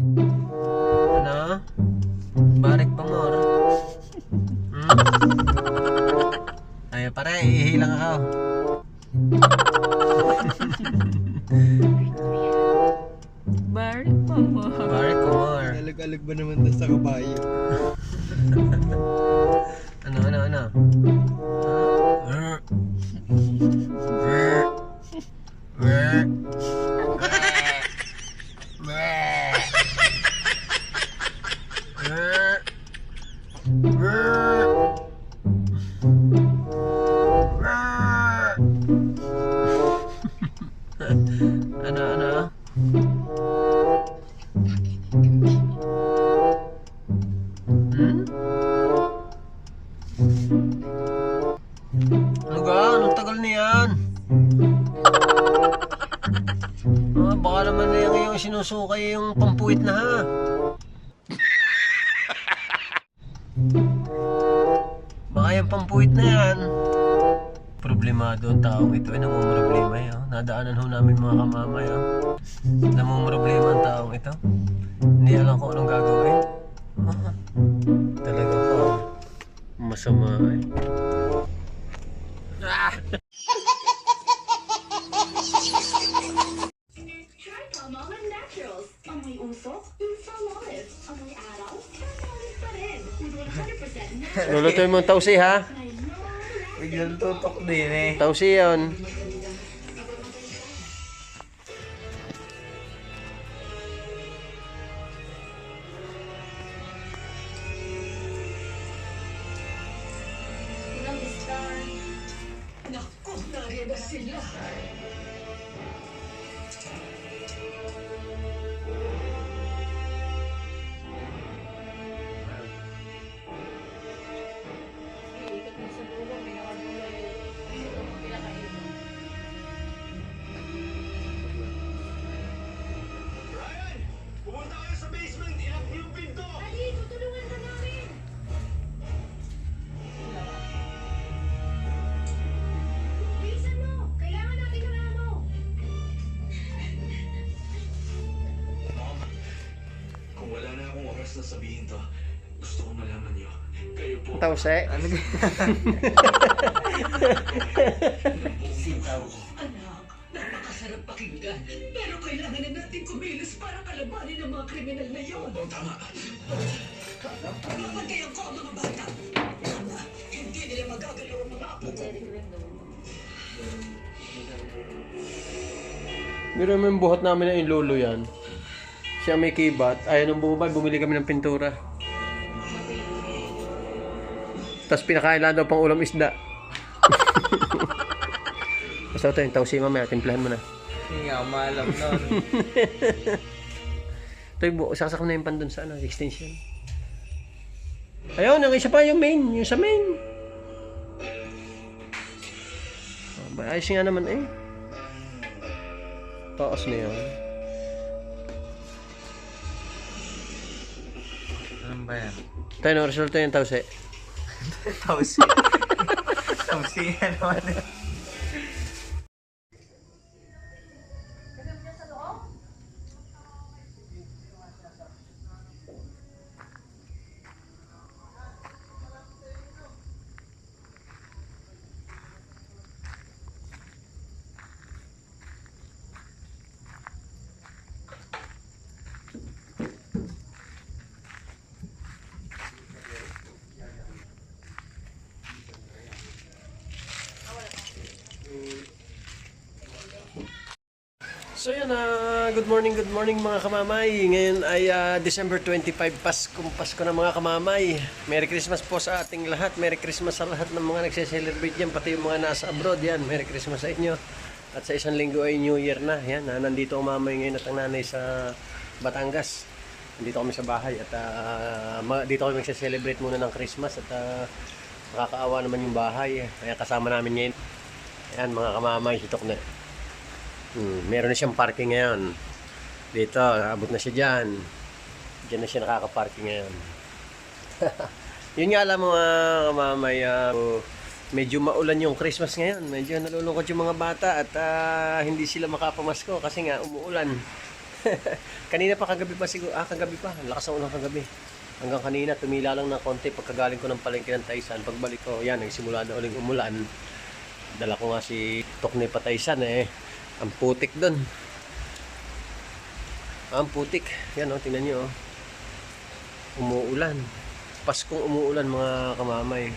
Ano? Barik pa more. Hmm? Ay, pare, ihilang ako. Yung pampuwit na With 100% natural Lulutuin mo ang tausi ha. Biglang tutok din eh. Tausi yun. Na sabihin to, gusto ko malaman niyo. Kayo po. Tausi. Ano ga? Sitaw. Anak, napakasarap pakinggan. Pero kailangan na natin kumilos para kalabanin ang mga kriminal na yon. Oo, tama. Mamatay ko ang mga bata. Tama, hindi nila magagalaw ang mga apo ko. Mo yung buhat namin na yung lolo yan. Siya may kibat. Ayaw nung bumabay, bumili kami ng pintura. Tapos pinakain lang daw pang ulam isda. Basta ito yung tausi mamaya, timplahan mo na. Hindi nga, malam nun. Ito yung buo, sasak na yung pan dun sa ano, extension. Ayun, ang isa pa yung main, yung sa main. Ba, Ayos nga naman eh. Taas na yan. Tayo no, resulta yung tausi. Tausi. Tausi nga naman So yun, ah, good morning, good morning mga kamamay. Ngayon ay ah, December 25, Pasko, Pasko na mga kamamay. Merry Christmas po sa ating lahat. Merry Christmas sa lahat ng mga nagse-celebrate dyan, pati yung mga nasa abroad yan. Merry Christmas sa inyo. At sa isang linggo ay New Year na. Yan, ah, nandito ang mamay ngayon at ang nanay sa Batangas. Nandito kami sa bahay at ma- dito kami magse-celebrate muna ng Christmas at ah, nakakaawa naman yung bahay. Kaya kasama namin ngayon. Ayan mga kamamay, sitok na. Hmm, meron na siyang parking ngayon. Dito, abot na siya dyan. Diyan na siya nakaka-parking ngayon. Yun nga alam mga kamamay, ah, medyo maulan yung Christmas ngayon. Medyo nalulungkot yung mga bata at ah, hindi sila makapamasko kasi nga umuulan. kanina pa kagabi pa siguro. Ah, kagabi pa. Lakas ng ulan kagabi. Hanggang kanina, tumila lang ng konti pagkagaling ko ng palengke ng Taisan. Pagbalik ko, yan, nagsimula na uling umulan. Dala ko nga si Tokne Pataysan eh. Ang putik doon. Ang putik. Yan oh, tingnan nyo oh. Umuulan. Paskong umuulan mga kamamay.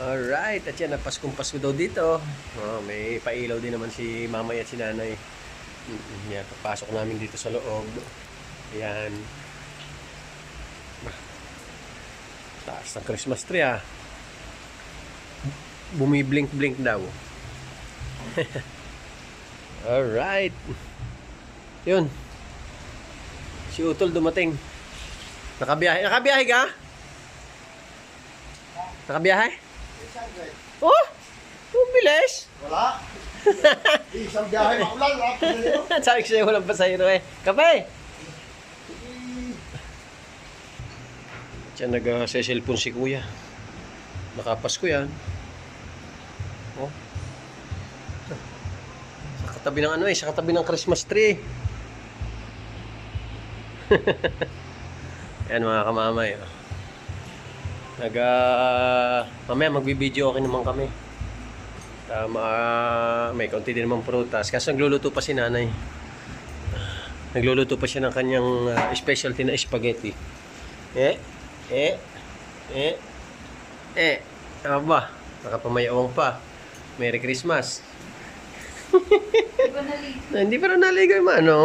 Alright, at yan, Paskong Pasko daw dito. Oh, may pailaw din naman si mamay at si nanay. Yan, papasok namin dito sa loob. Ayan. Taas ng Christmas tree ah. Bumiblink-blink daw. Alright. Yun. Si Utol dumating. Nakabiyahe. Nakabiyahe ka? Nakabiyahe? Oh! Ang bilis! Wala. Isang biyahe maulan. Sabi ko sa'yo, walang pasahero eh. Kape! Diyan nag-cellphone si kuya. Nakapasko yan. Katabi ng ano eh, sa katabi ng Christmas tree. Yan mga kamamay. Oh. Nag, ah, mamaya magbibideo okay naman kami. Tama, may konti din naman prutas. Kaso nagluluto pa si nanay. Nagluluto pa siya ng kanyang ah, specialty na spaghetti. Eh, eh, eh, eh. Aba, nakapamayawang pa. Merry Christmas. Di ba nali? Na, hindi pa rin naligo yung ano.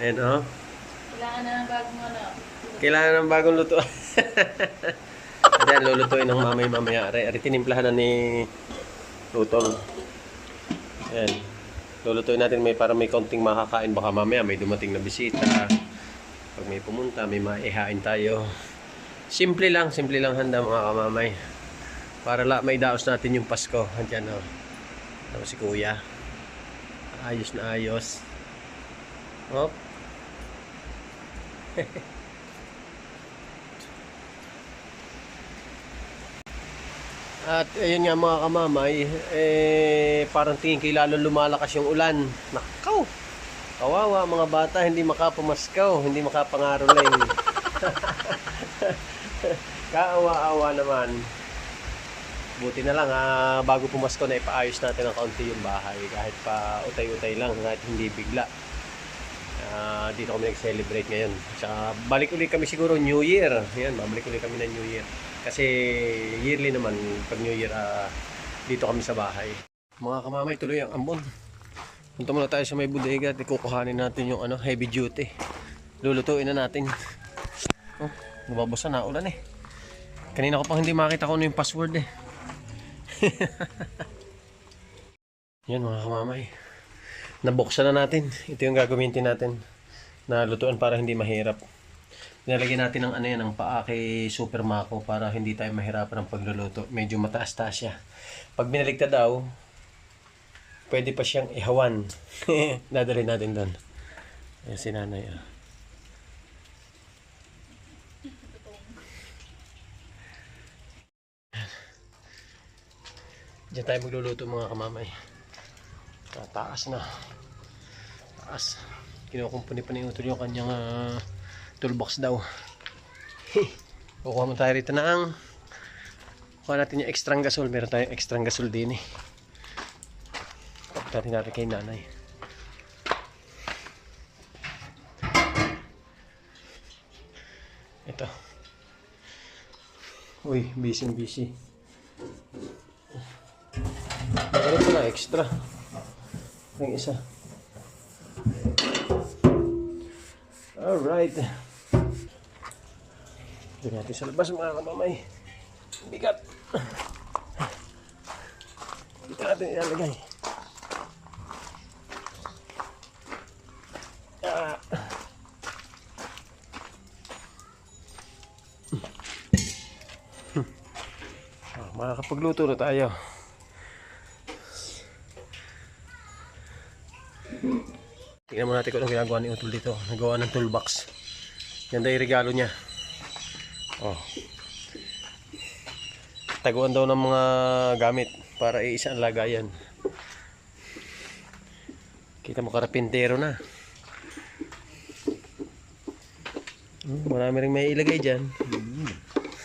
Ayan, oh. Kailangan na ng bagong ano. Kailangan ng bagong luto. Ayan, lulutuin ng mamay mamaya. Are, are tinimplahan na ni Lutol. Ayan. Lulutuin natin may para may kaunting makakain. Baka mamaya may dumating na bisita. Pag may pumunta, may maihain tayo. Simple lang, simple lang handa mga kamamay. Para la, may daos natin yung Pasko. Andiyan oh. Tapos si Kuya. Ayos na ayos. Hop. At ayun nga mga kamamay, eh, parang tingin ko lalo lumalakas yung ulan. Nakaw! Kawawa mga bata, hindi makapamaskaw, hindi makapangaroling. Kaawa-awa naman. Buti na lang, ah, bago pumasko na ipaayos natin ng kaunti yung bahay. Kahit pa utay-utay lang, kahit hindi bigla. Ah, dito kami nag-celebrate ngayon. Tsaka balik ulit kami siguro New Year. Yan, babalik ulit kami ng New Year. Kasi yearly naman, pag New Year, ah, dito kami sa bahay. Mga kamamay, tuloy ang ambon. Punta muna tayo sa may bodega at ikukuhanin natin yung ano, heavy duty. Lulutuin na natin. Oh, bumabasa na ulan eh. Kanina ko pang hindi makita kung ano yung password eh. Yan mga kamamay. Nabuksan na natin. Ito yung gagamitin natin na lutuan para hindi mahirap. Nilagyan natin ng ano yan, ng paa kay Super Mako para hindi tayo mahirapan ng pagluluto. Medyo mataas-taas siya. Pag binaligtad daw, pwede pa siyang ihawan. Dadali natin doon. Ayan si nanay. Ah. Diyan tayo magluluto mga kamamay. Taas na. Taas. Kinukumpuni pa ni Utol yung kanyang ah, toolbox daw. Kukuha mo tayo rito ng kuha natin yung extra gasol. Meron tayong extra gasol din eh. Pagdating natin kay nanay. Ito. Uy, busy busy. Ano pala extra? Yung isa. Alright. Ito natin sa labas mga kamamay. Bigat. Dito natin ilalagay. Ah. Ah, makakapagluto na tayo. Tingnan mo natin kung anong ginagawa ni Utol dito. Nagawa ng toolbox. Yan daw yung regalo niya. Oh. Taguan daw ng mga gamit para iisa ang lagayan. Kita mo karapintero na. Hmm, Marami rin may ilagay dyan.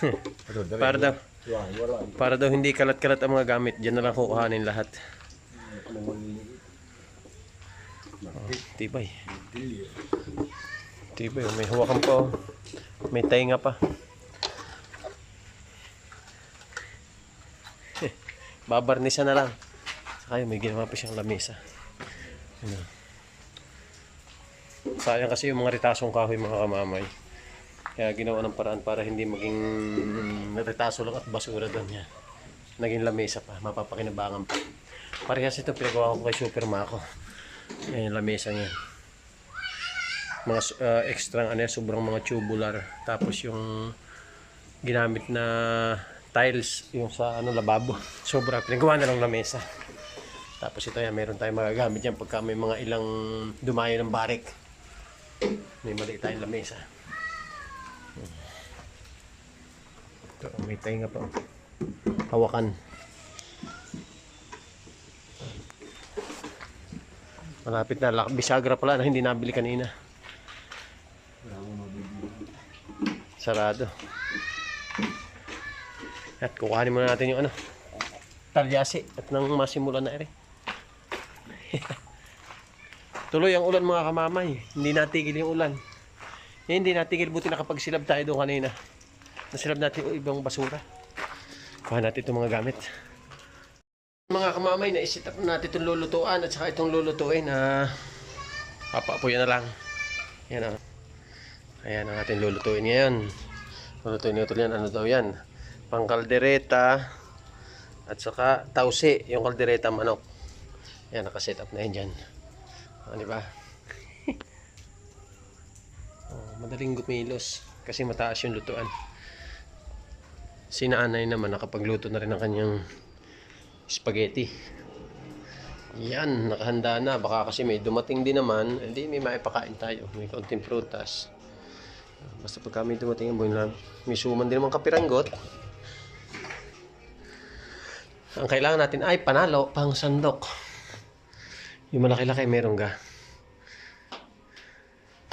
para daw, para daw hindi kalat-kalat ang mga gamit. Diyan na lang kukuhanin lahat. Oh, tibay. Tibay. May hawakan pa. oh. May tainga pa. Babarnisan na lang. Saka may ginawa pa siyang lamesa. Ano. Sayang kasi yung mga ritasong kahoy mga kamamay. Kaya ginawa ng paraan para hindi maging ritaso lang at basura doon niya. Naging lamesa pa, mapapakinabangan pa. Parehas ito pinagawa ko kay Super Mako. Ayan, lamesa niya. Mga uh, extra ano sobrang mga tubular. Tapos yung ginamit na tiles yung sa ano lababo. Sobra pinagawa na lang lamesa. Tapos ito yan, meron tayong magagamit yan pagka may mga ilang dumayo ng barik. May maliit tayong lamesa. Ito, may tainga pa. Hawakan. Malapit na. Bisagra pala na hindi nabili kanina. Sarado. At kukuhanin muna natin yung ano. Talyasi. At nang masimulan na rin. Tuloy ang ulan mga kamamay. Hindi natigil yung ulan. Eh, hindi natigil. Buti nakapagsilab tayo doon kanina. Nasilab natin yung ibang basura. Kuha natin itong mga gamit. Mga kamamay, naisit up natin itong lulutuan at saka itong lulutuin na papaapoy na lang. Yan o. Ayan ang ating lulutuin ngayon. Lulutuin nito yan. Ano daw yan? Pangkaldereta at saka tausi, yung kaldereta manok. Yan, nakaset up na yan dyan. O, di ba? oh, madaling gumilos kasi mataas yung lutuan. Si nanay naman nakapagluto na rin ng kanyang spaghetti. Yan, nakahanda na. Baka kasi may dumating din naman, hindi may maipakain tayo. May konting prutas. Basta pag kami dumating buwan lang, may suman din naman kapiranggot. Ang kailangan natin ay panalo, pang sandok. Yung malaki-laki meron ga.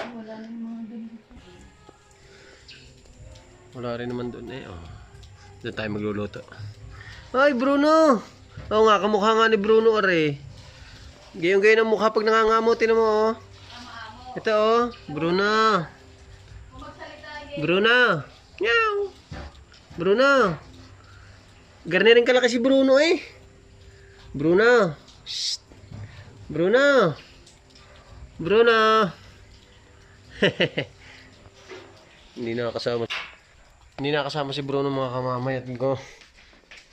Wala yung mga. Wala rin naman doon eh. Oh. Doon tayo magluluto. Ay, Bruno! Oo nga, kamukha nga ni Bruno are. Gayong-gayon ang mukha pag nangangamo. Tinan mo oh. Ito oh. Bruno. Bruno. Meow. Bruno. Garnirin ka lang kasi Bruno eh. Bruno. Shh. Bruno. Bruno. Hindi na kasama. Hindi na kasama si Bruno mga kamamay at ko.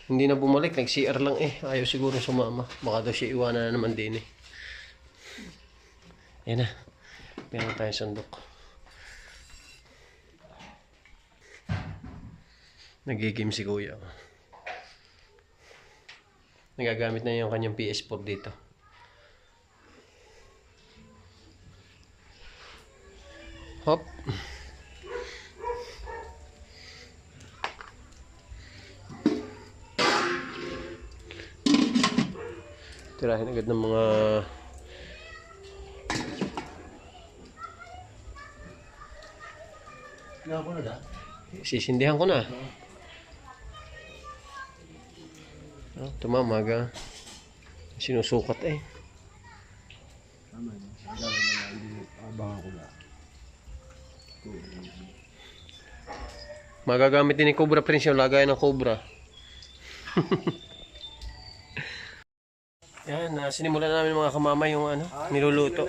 Hindi na bumalik, nag-CR lang eh. Ayaw siguro sumama. Baka daw siya iwanan na naman din eh. Yan na. Meron tayong sandok. Nagigim si kuya. Nagagamit na yung kanyang PS4 dito. Hop. Tirahin agad ng mga sisindihan ko na. Oh, tumamaga. Sinusukat eh. Tama na lang, hindi abangan ko na. Magagamit din ni Cobra Prince yung lagayan ng Cobra. Yan, uh, sinimulan namin mga kamama yung ano, niluluto.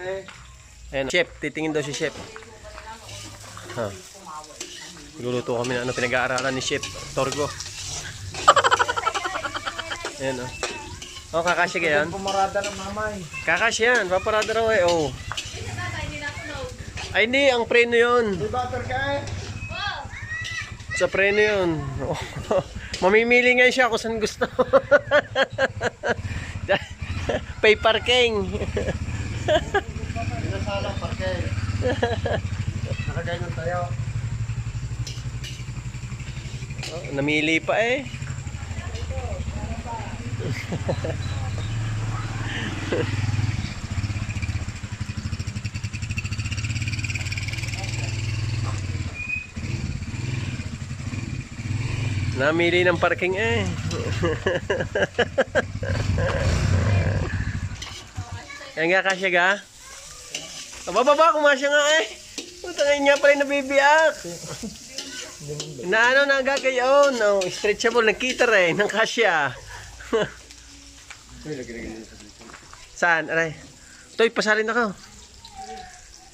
Ayan, chef, titingin daw si chef. Ha. Niluluto kami ng ano, pinag-aaralan ni chef Torgo. Ayan, oh. Oh, kakasya ka yan? Pumarada ng mamay. Kakasya yan, paparada raw eh, oh. Ay, hindi, ang preno yun. May butter ka eh. Sa preno yun. Mamimili nga siya kung saan gusto. pay parking. Pinasalang parking. Nakagay ng tayo. Oh, namili pa eh. Namili ng parking eh. Yan nga kasya ga. Aba baba, kumasya nga eh. Puta ngayon nga pala nabibiyak. Na ano na gagayon. No, stretchable, nagkita rin ng kasya. Saan? Aray. Toy, pasalin ako.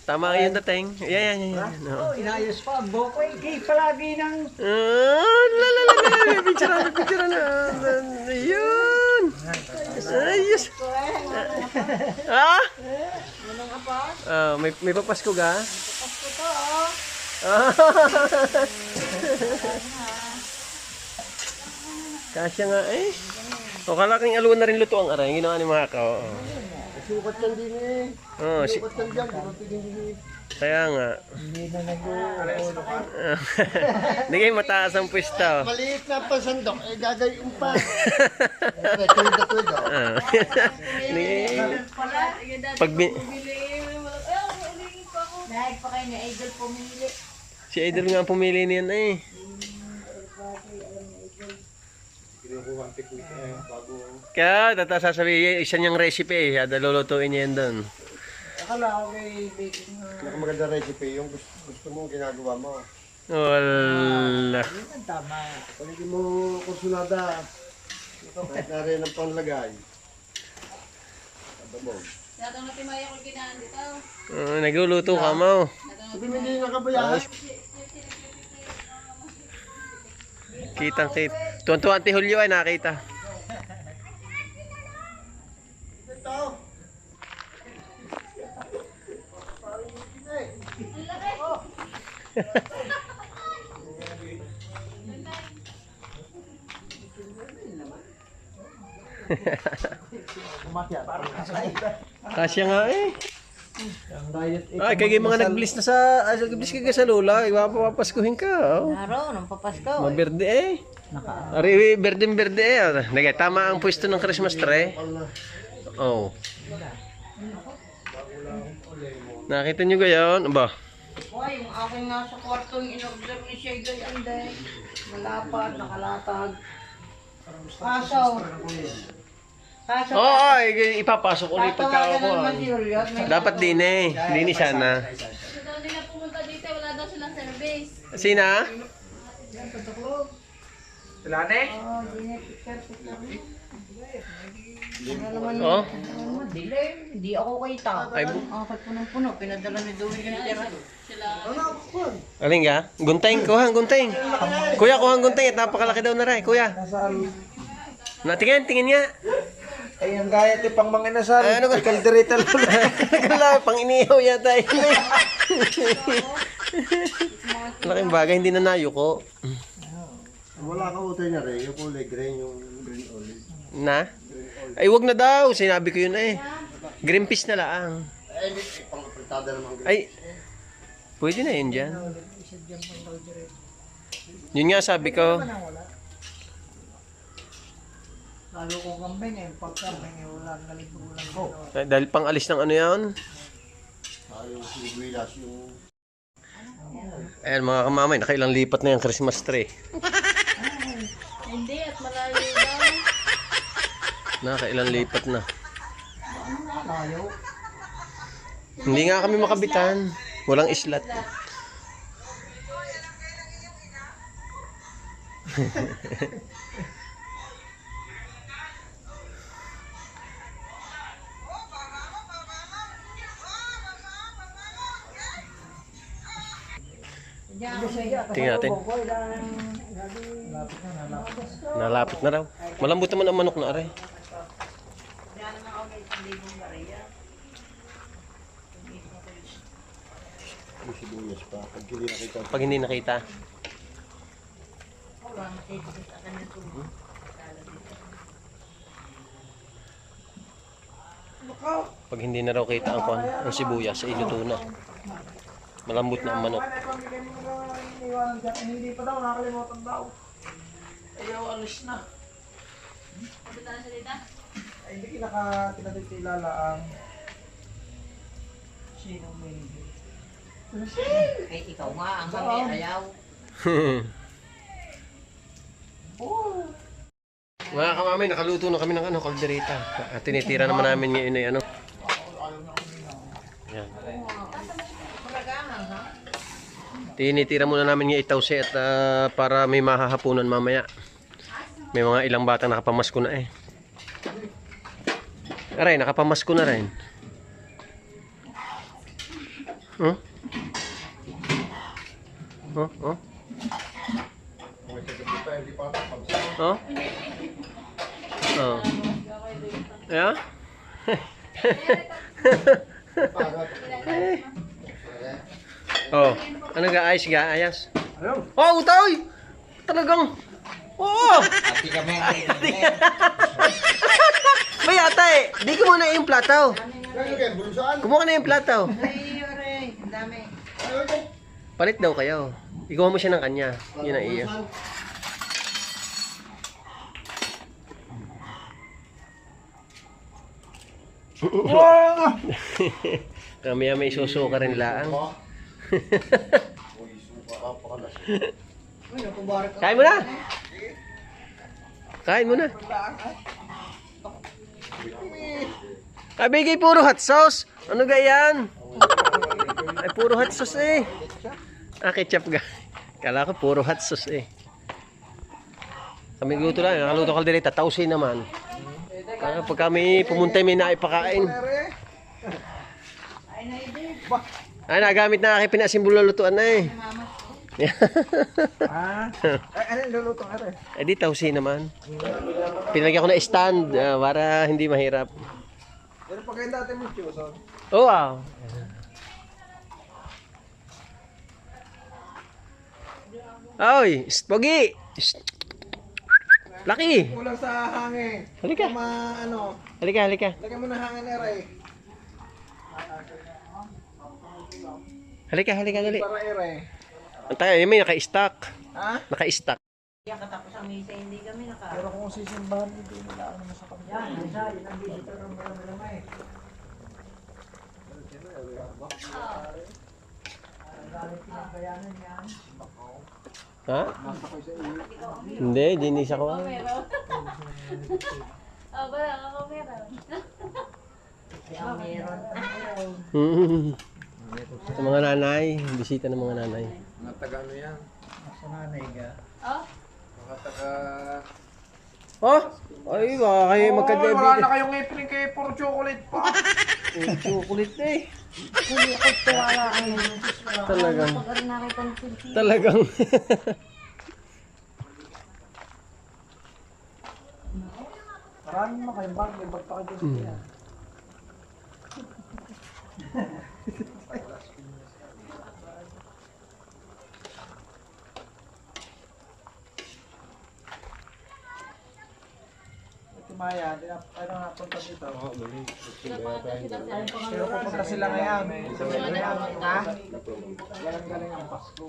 Tama yun dating. Yan, yan, yan. yan. Oo. Inayos pa, Bokoy, kay palagi ng... Ah, la la la la, picture na, picture na. Ayun. Ayos. Ah? Ah, may may papasko ga? Papasko to. Ah. Kasya nga eh. O kalaking aluan na rin luto ang aray. Ginawa ni mga kao. Oh. Sukat yan din eh. Oh, si Sukat yan dyan. Ba pwedeng din eh. Kaya nga. Hindi na nag Hindi kayo mataas ang pwesto. Maliit na eh pa. Eh, tuwid na tuwid. Ah. Hindi. Pag bin- Dahil pa kayo ni Idol pumili. Si Idol nga pumili niyan eh. Kaya tata sasabihin, isa niyang recipe eh. Lulutuin niya yan doon. Akala ko may baking na... Recipe yung gusto, gusto mo ginagawa mo. Wala. Yun ang tama. Kung hindi mo kursunada, kahit na rin ang panglagay. Adabog. Datang na timaya ko kinaan dito. Uh, nagluluto ka mo. Sabi mo hindi nakabayaan. Kitang kit. Tuwan-tuwan ti Julio ay nakita. Ito. Kasya nga eh. Eh. Ay, kaya mga nag-bliss na sa, ay, nag-bliss ka sa lula, ipapapaskuhin ka. Oh. Araw, nang papasko. Maberde eh. Ari, berdeng berde eh. Nagay, tama ang pwesto ng Christmas tree. Oh. Nakita nyo gayon? Aba. Hoy, yung aking nasa kwarto yung in-order ni Shay Gayande. Malapad, nakalatag. Kaso, kaso, Oo, oh, ay, ipapasok ulit pagkakakuha. Juliet. May Dapat din eh. Hindi ni sana. Gusto daw nila pumunta dito, wala daw silang service. Sina? Oh? Dilim, hindi ako kita. Ay, bu- Ang akat punong-puno, pinadala ni Dewey yung tira. Aling ka? Gunting, kuha, gunting. Kuya, kuha ang gunting. At napakalaki daw na rin, kuya. Nasaan? Na, tingin, tingin nga. Ay, ang gayat eh, pang mga nasal. Ay, ano ka? Ay, kaldereta lang. Kala, pang inihaw yata yun eh. Laking bagay, hindi na nayuko. Wala ka utay na rin, yung kulay green, yung green olive. Na? Ay, wag na daw. Sinabi ko yun eh. Green peas na lang. Hindi, eh, pang-apritada naman. Ay, pwede na yun dyan. Yun nga sabi ko. Lalo kong kambing eh. Pag kambing eh, wala ang naligulan ko. eh, Dahil pang alis ng ano yan. Yung Ayan mga kamamay, nakailang lipat na yung Christmas tree. Hindi, at malayo daw. Nakailang lipat na. Hindi nga kami makabitan. Walang islat. Tingnan natin. Nalapit na raw. Malambot naman ang manok na aray. Yung sibuyas pa. Pag hindi nakita, Pag hindi nakita. Pag hindi na raw kita ang, kwan- ang sibuyas, ay luto na. Malambot na ang manok. Hindi pa daw, nakalimutan daw. Ayaw, alis na. Punta na siya dito. Ay, hindi kinaka, kinatitilala ang sino may Ay, ikaw nga, ang kami ayaw. Mga kamamay, nakaluto na kami ng ano, kaldereta. At tinitira naman namin ngayon ay ano. Yan. Tinitira muna namin yung itawsi at ah, para may mahahapunan mamaya. May mga ilang batang nakapamasko na eh. Aray, nakapamasko na rin. Huh? Huh? Huh? Oh? Oh. Yeah? oh, ano ga ayos ga ayos? Oh, utoy! Talagang Oo! Happy kami ang May ata eh. Di ko muna yung plataw. Kumuha ka na yung plataw. Palit daw kayo. Ikuha mo siya ng kanya. Yun ang iyo. Kami may susuka rin laang. Kain mo na. Kain mo na. Kabigay puro hot sauce. Ano ganyan? Ay puro hot sauce eh. Ah, ketchup ga. Kala ko puro hot sauce eh. Kami luto lang, nakaluto kaldereta, tausi naman. Ah, pag kami pumunta may naipakain. Ay, nagamit na aking pinasimbol na lutuan na eh. Ah, ay, ano luluto ka rin? Eh di tausi naman. Pinagyan ko na stand ah, para hindi mahirap. Pero pag yung dati mo, Chuson, Oh, wow. Oy, pogi. Laki. kulang sa hangin. Halika. Ma, ano, Halika, halika. lagyan mo ng hangin, Eray. Halika, halika, dali. Para Eray. Ang tayo, may naka-stock. Ha? Naka-stock. Yan, katapos ang misa, hindi kami naka... Pero kung sisimbahan, hindi nila ano sa kanila. Yan, isa, yun ang visitor ng marami-ramay. Ha? Hindi, dinis ako. Meron. Oh, wala ako meron. Yan, meron. Sa mga nanay, bisita ng mga nanay. Mga taga ano yan? Sa nanay ka. Oh, Mga taga... Oh, ay, baka kayo Oy, wala magkadebit. na kayong April kay puro chocolate pa. Chocolate eh. Hindi ako tuwala ang Talagang, talagang. Marami naman kayong bag, may bag pa kayo sa kanya. Ito Maya, di na, ano napunta dito. pinapunta sila sa Pero pupunta sila ngayon. Ha? Galang-galing ang Pasko.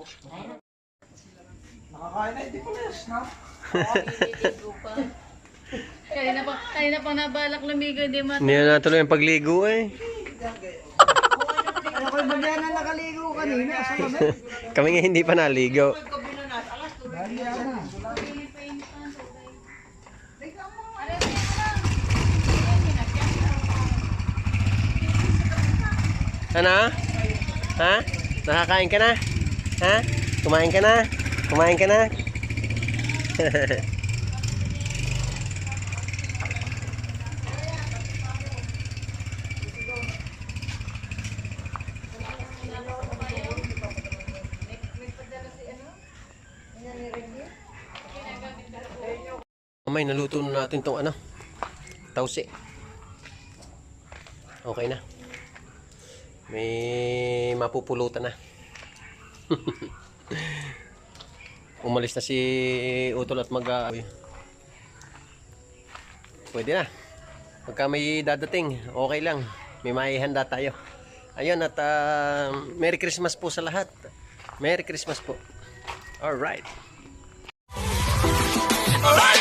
Nakakain na, hindi ko na no? Kanina pa, kanina pa nabalak lumigo, di mat. Hindi na natuloy ang pagligo eh. Ano ko ba yan na nakaligo kanina sa? Kami nga hindi pa naligo. Ano? Ha? Nakakain ka na? Ha? Kumain ka na? Kumain ka na? Mamay, naluto na natin tong ano. Tausi. Okay na. May mapupulutan na. Umalis na si Utol at mag uh, Pwede na. Pagka may dadating, okay lang. May maihanda tayo. Ayun at ah, Merry Christmas po sa lahat. Merry Christmas po. Alright. Alright!